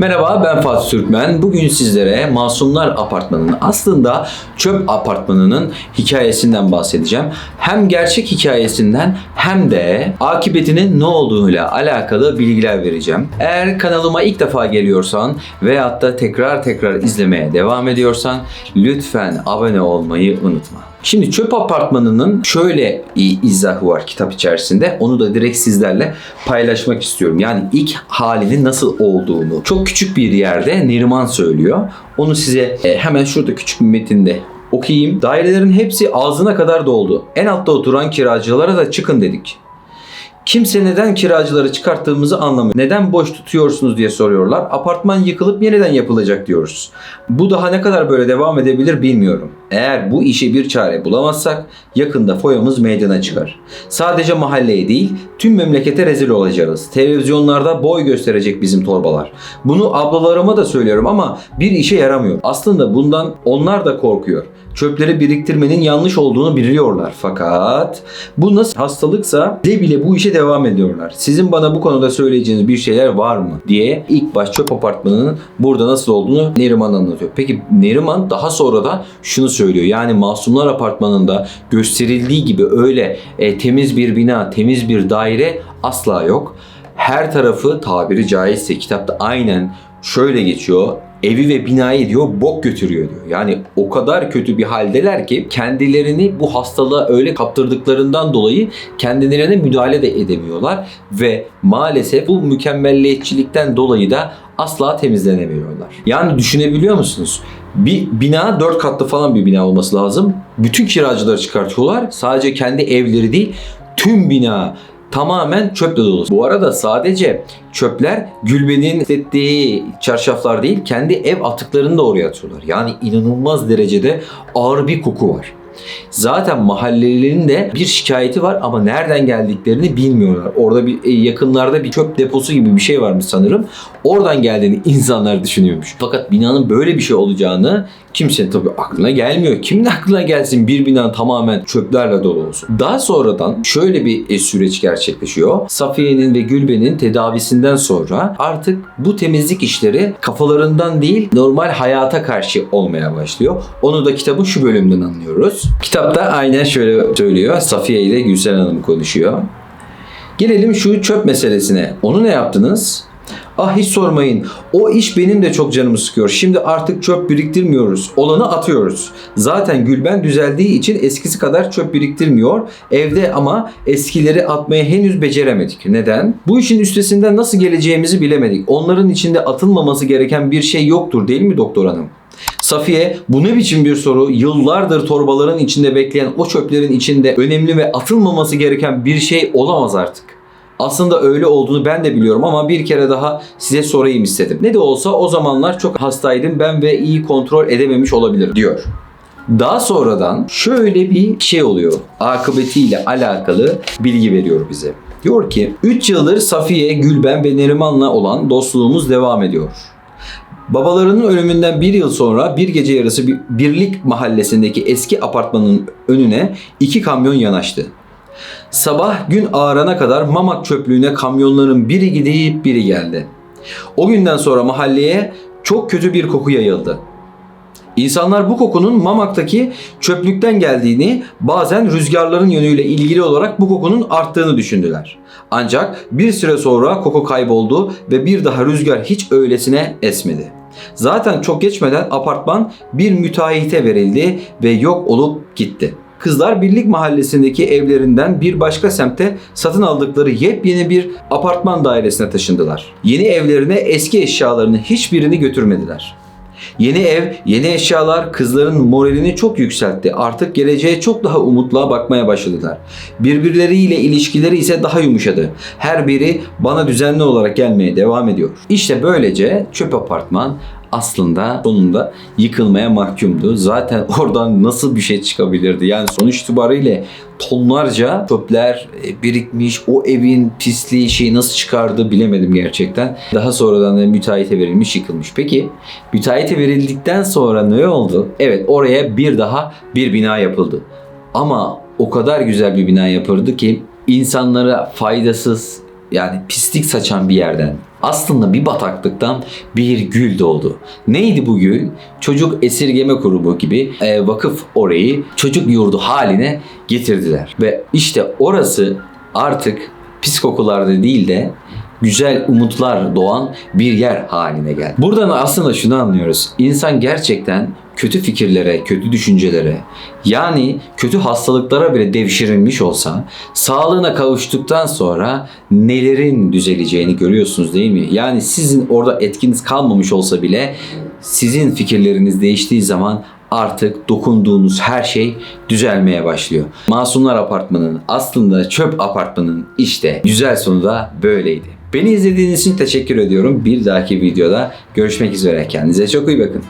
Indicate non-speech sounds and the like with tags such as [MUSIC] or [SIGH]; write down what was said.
Merhaba ben Fatih Türkmen. Bugün sizlere Masumlar Apartmanı'nın aslında çöp apartmanının hikayesinden bahsedeceğim. Hem gerçek hikayesinden hem de akıbetinin ne olduğuyla alakalı bilgiler vereceğim. Eğer kanalıma ilk defa geliyorsan veyahut da tekrar tekrar izlemeye devam ediyorsan lütfen abone olmayı unutma. Şimdi çöp apartmanının şöyle izahı var kitap içerisinde. Onu da direkt sizlerle paylaşmak istiyorum. Yani ilk halinin nasıl olduğunu. Çok küçük bir yerde Neriman söylüyor. Onu size e, hemen şurada küçük bir metinde okuyayım. Dairelerin hepsi ağzına kadar doldu. En altta oturan kiracılara da çıkın dedik. Kimse neden kiracıları çıkarttığımızı anlamıyor. Neden boş tutuyorsunuz diye soruyorlar. Apartman yıkılıp yeniden yapılacak diyoruz. Bu daha ne kadar böyle devam edebilir bilmiyorum. Eğer bu işe bir çare bulamazsak yakında foyamız meydana çıkar. Sadece mahalleye değil tüm memlekete rezil olacağız. Televizyonlarda boy gösterecek bizim torbalar. Bunu ablalarıma da söylüyorum ama bir işe yaramıyor. Aslında bundan onlar da korkuyor çöpleri biriktirmenin yanlış olduğunu biliyorlar. Fakat bu nasıl hastalıksa de bile bu işe devam ediyorlar. Sizin bana bu konuda söyleyeceğiniz bir şeyler var mı diye ilk baş çöp apartmanının burada nasıl olduğunu Neriman anlatıyor. Peki Neriman daha sonra da şunu söylüyor. Yani Masumlar Apartmanı'nda gösterildiği gibi öyle e, temiz bir bina, temiz bir daire asla yok. Her tarafı tabiri caizse kitapta aynen şöyle geçiyor evi ve binayı diyor bok götürüyor diyor. Yani o kadar kötü bir haldeler ki kendilerini bu hastalığa öyle kaptırdıklarından dolayı kendilerine müdahale de edemiyorlar ve maalesef bu mükemmelliyetçilikten dolayı da asla temizlenemiyorlar. Yani düşünebiliyor musunuz? Bir bina dört katlı falan bir bina olması lazım. Bütün kiracıları çıkartıyorlar. Sadece kendi evleri değil tüm bina tamamen çöple dolu. Bu arada sadece çöpler Gülben'in hissettiği çarşaflar değil, kendi ev atıklarını da oraya atıyorlar. Yani inanılmaz derecede ağır bir koku var. Zaten mahallelilerin de bir şikayeti var ama nereden geldiklerini bilmiyorlar. Orada bir e, yakınlarda bir çöp deposu gibi bir şey varmış sanırım. Oradan geldiğini insanlar düşünüyormuş. Fakat binanın böyle bir şey olacağını kimsenin tabii aklına gelmiyor. Kimin aklına gelsin bir bina tamamen çöplerle dolu olsun. Daha sonradan şöyle bir e, süreç gerçekleşiyor. Safiye'nin ve Gülben'in tedavisinden sonra artık bu temizlik işleri kafalarından değil normal hayata karşı olmaya başlıyor. Onu da kitabın şu bölümden anlıyoruz. Kitapta aynen şöyle söylüyor. Safiye ile Gülsen Hanım konuşuyor. Gelelim şu çöp meselesine. Onu ne yaptınız? Ah hiç sormayın. O iş benim de çok canımı sıkıyor. Şimdi artık çöp biriktirmiyoruz. Olanı atıyoruz. Zaten Gülben düzeldiği için eskisi kadar çöp biriktirmiyor. Evde ama eskileri atmaya henüz beceremedik. Neden? Bu işin üstesinden nasıl geleceğimizi bilemedik. Onların içinde atılmaması gereken bir şey yoktur değil mi doktor hanım? Safiye bu ne biçim bir soru? Yıllardır torbaların içinde bekleyen o çöplerin içinde önemli ve atılmaması gereken bir şey olamaz artık. Aslında öyle olduğunu ben de biliyorum ama bir kere daha size sorayım istedim. Ne de olsa o zamanlar çok hastaydım ben ve iyi kontrol edememiş olabilirim diyor. Daha sonradan şöyle bir şey oluyor. Akıbetiyle alakalı bilgi veriyor bize. Diyor ki 3 yıldır Safiye, Gülben ve Neriman'la olan dostluğumuz devam ediyor. Babalarının ölümünden bir yıl sonra bir gece yarısı bir- Birlik mahallesindeki eski apartmanın önüne iki kamyon yanaştı. Sabah gün ağarana kadar Mamak çöplüğüne kamyonların biri gidip biri geldi. O günden sonra mahalleye çok kötü bir koku yayıldı. İnsanlar bu kokunun Mamak'taki çöplükten geldiğini, bazen rüzgarların yönüyle ilgili olarak bu kokunun arttığını düşündüler. Ancak bir süre sonra koku kayboldu ve bir daha rüzgar hiç öylesine esmedi. Zaten çok geçmeden apartman bir müteahhite verildi ve yok olup gitti. Kızlar Birlik Mahallesi'ndeki evlerinden bir başka semte satın aldıkları yepyeni bir apartman dairesine taşındılar. Yeni evlerine eski eşyalarını hiçbirini götürmediler. Yeni ev, yeni eşyalar kızların moralini çok yükseltti. Artık geleceğe çok daha umutla bakmaya başladılar. Birbirleriyle ilişkileri ise daha yumuşadı. Her biri bana düzenli olarak gelmeye devam ediyor. İşte böylece çöp apartman aslında sonunda yıkılmaya mahkumdu. Zaten [LAUGHS] oradan nasıl bir şey çıkabilirdi? Yani sonuç itibariyle tonlarca çöpler e, birikmiş. O evin pisliği şeyi nasıl çıkardı bilemedim gerçekten. Daha sonradan da müteahhite verilmiş yıkılmış. Peki müteahhite verildikten sonra ne oldu? Evet oraya bir daha bir bina yapıldı. Ama o kadar güzel bir bina yapıldı ki insanlara faydasız yani pislik saçan bir yerden aslında bir bataklıktan bir gül doğdu. Neydi bu gül? Çocuk esirgeme kurumu gibi e, vakıf orayı çocuk yurdu haline getirdiler. Ve işte orası artık pis kokularda değil de güzel umutlar doğan bir yer haline geldi. Buradan aslında şunu anlıyoruz. İnsan gerçekten kötü fikirlere, kötü düşüncelere, yani kötü hastalıklara bile devşirilmiş olsa, sağlığına kavuştuktan sonra nelerin düzeleceğini görüyorsunuz değil mi? Yani sizin orada etkiniz kalmamış olsa bile sizin fikirleriniz değiştiği zaman artık dokunduğunuz her şey düzelmeye başlıyor. Masumlar Apartmanı'nın aslında çöp apartmanının işte güzel sonu da böyleydi. Beni izlediğiniz için teşekkür ediyorum. Bir dahaki videoda görüşmek üzere. Kendinize çok iyi bakın.